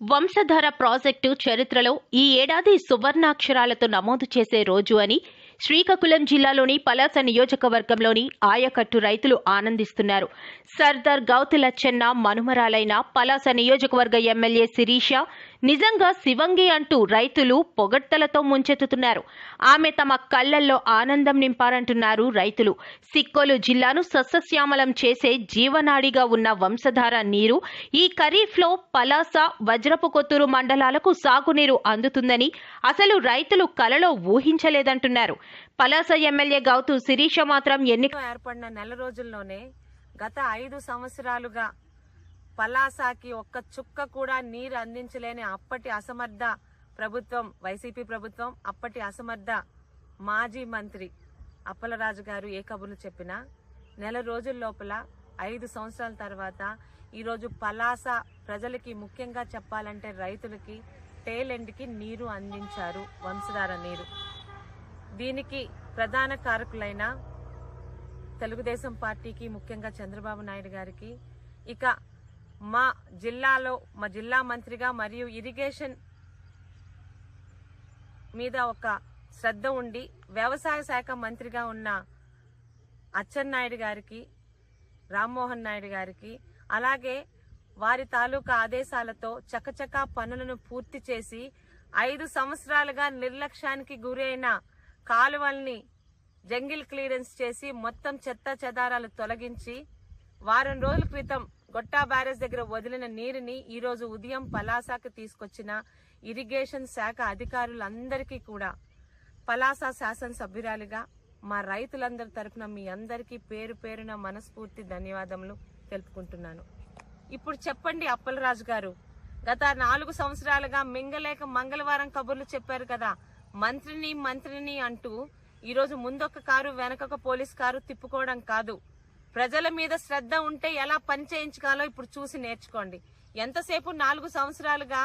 Vamsadhara project చరిత్రలో ఈ ఏడాది సువర్ణాక్షరాలతో నమోదు చేసే రోజు అని శ్రీకాకుళం జిల్లాలోని పలాస నియోజకవర్గంలోని ఆయకట్టు రైతులు ఆనందిస్తున్నారు. సర్దార్ గౌతులచ్చన్న మనుమరాలైన పలాస నియోజకవర్గ ఎమ్మెల్యే శిరీష నిజంగా శివంగి అంటూ రైతులు పొగడ్తలతో ముంచెత్తుతున్నారు. ఆమె తమ కళ్ళల్లో ఆనందం నింపారంటున్నారు రైతులు. సిక్కోలు జిల్లాను సస్యశ్యామలం చేసే జీవనాడిగా ఉన్న వంశధార నీరు ఈ ఖరీఫ్లో పలాస వజ్రపు కొత్తూరు మండలాలకు సాగునీరు అందుతుందని అసలు రైతులు కలలో ఊహించలేదంటున్నారు. పలాస ఎమ్మెల్యే గౌతు శిరీష మాత్రం ఎన్నిక ఏర్పడిన నెల రోజుల్లోనే గత ఐదు సంవత్సరాలుగా పలాసాకి ఒక్క చుక్క కూడా నీరు అందించలేని అప్పటి అసమర్థ ప్రభుత్వం వైసీపీ ప్రభుత్వం అప్పటి అసమర్థ మాజీ మంత్రి అప్పలరాజు గారు ఏ కబుర్లు చెప్పినా నెల రోజుల లోపల ఐదు సంవత్సరాల తర్వాత ఈరోజు పలాస ప్రజలకి ముఖ్యంగా చెప్పాలంటే రైతులకి టేలెండ్కి నీరు అందించారు వంశధార నీరు. దీనికి ప్రధాన కారకులైన తెలుగుదేశం పార్టీకి ముఖ్యంగా చంద్రబాబు నాయుడు గారికి ఇక మా జిల్లాలో మా జిల్లా మంత్రిగా మరియు ఇరిగేషన్ మీద ఒక శ్రద్ధ ఉండి వ్యవసాయ శాఖ మంత్రిగా ఉన్న అచ్చెన్నాయుడు గారికి రామ్మోహన్ నాయుడు గారికి అలాగే వారి తాలూకా ఆదేశాలతో చకచకా పనులను పూర్తి చేసి ఐదు సంవత్సరాలుగా నిర్లక్ష్యానికి గురైన కాలువల్ని జంగిల్ క్లియరెన్స్ చేసి మొత్తం చెత్త చెదారాలు తొలగించి వారం రోజుల క్రితం గొట్టా బ్యారేజ్ దగ్గర వదిలిన నీరుని ఈ రోజు ఉదయం పలాసాకు తీసుకొచ్చిన ఇరిగేషన్ శాఖ అధికారులందరికీ కూడా పలాస శాసనసభ్యురాలిగా మా రైతులందరి తరపున మీ అందరికీ పేరు పేరున మనస్ఫూర్తి ధన్యవాదములు తెలుపుకుంటున్నాను. ఇప్పుడు చెప్పండి అప్పలరాజు గారు. గత నాలుగు సంవత్సరాలుగా మింగలేక మంగళవారం కబుర్లు చెప్పారు కదా. మంత్రిని మంత్రిని అంటూ ఈరోజు ముందొక కారు వెనకొక పోలీస్ కారు తిప్పుకోవడం కాదు. ప్రజల మీద శ్రద్ధ ఉంటే ఎలా పని చేయించుకోవాలో ఇప్పుడు చూసి నేర్చుకోండి. ఎంతసేపు నాలుగు సంవత్సరాలుగా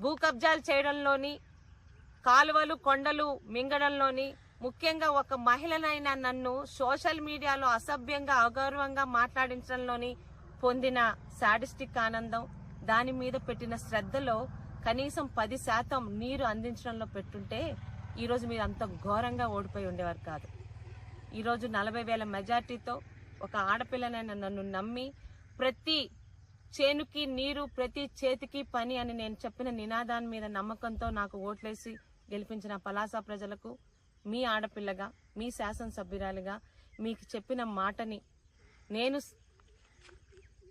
భూ కబ్జాలు చేయడంలోని కాలువలు కొండలు మింగడంలోని ముఖ్యంగా ఒక మహిళనైన నన్ను సోషల్ మీడియాలో అసభ్యంగా అగౌరవంగా మాట్లాడించడంలోని పొందిన సాడిస్టిక్ ఆనందం దాని మీద పెట్టిన శ్రద్ధలో కనీసం పది శాతం నీరు అందించడంలో పెట్టుంటే ఈరోజు మీరు అంత ఘోరంగా ఓడిపోయి ఉండేవారు కాదు. ఈరోజు నలభై వేల మెజార్టీతో ఒక ఆడపిల్లనైనా నన్ను నమ్మి ప్రతి చేనుకి నీరు ప్రతి చేతికి పని అని నేను చెప్పిన నినాదాన్ని మీద నమ్మకంతో నాకు ఓట్లేసి గెలిపించిన పలాస ప్రజలకు మీ ఆడపిల్లగా మీ శాసనసభ్యురాలిగా మీకు చెప్పిన మాటని నేను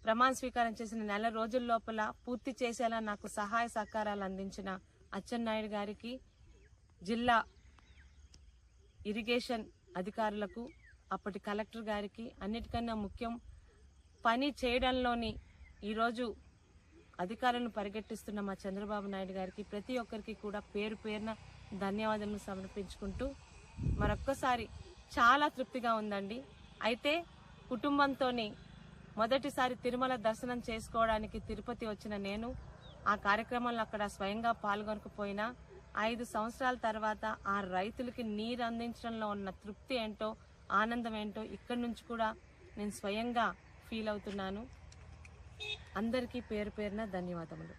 ప్రమాణ స్వీకారం చేసిన నెల రోజుల లోపల పూర్తి చేసేలా నాకు సహాయ సహకారాలు అందించిన అచ్చెన్నాయుడు గారికి జిల్లా ఇరిగేషన్ అధికారులకు అప్పటి కలెక్టర్ గారికి అన్నిటికన్నా ముఖ్యం పని చేయడంలోని ఈరోజు అధికారులను పరిగెట్టిస్తున్న మా చంద్రబాబు నాయుడు గారికి ప్రతి ఒక్కరికి కూడా పేరు పేరున ధన్యవాదాలు సమర్పించుకుంటూ మరొక్కసారి చాలా తృప్తిగా ఉందండి. అయితే కుటుంబంతోని మొదటిసారి తిరుమల దర్శనం చేసుకోవడానికి తిరుపతి వచ్చిన నేను ఆ కార్యక్రమంలో అక్కడ స్వయంగా పాల్గొనకపోయినా ఐదు సంవత్సరాల తర్వాత ఆ రైతులకి నీరు అందించడంలో ఉన్న తృప్తి ఏంటో ఆనందం ఏంటో ఇక్కడి నుంచి కూడా నేను స్వయంగా ఫీల్ అవుతున్నాను. అందరికీ పేరు పేరున ధన్యవాదములు.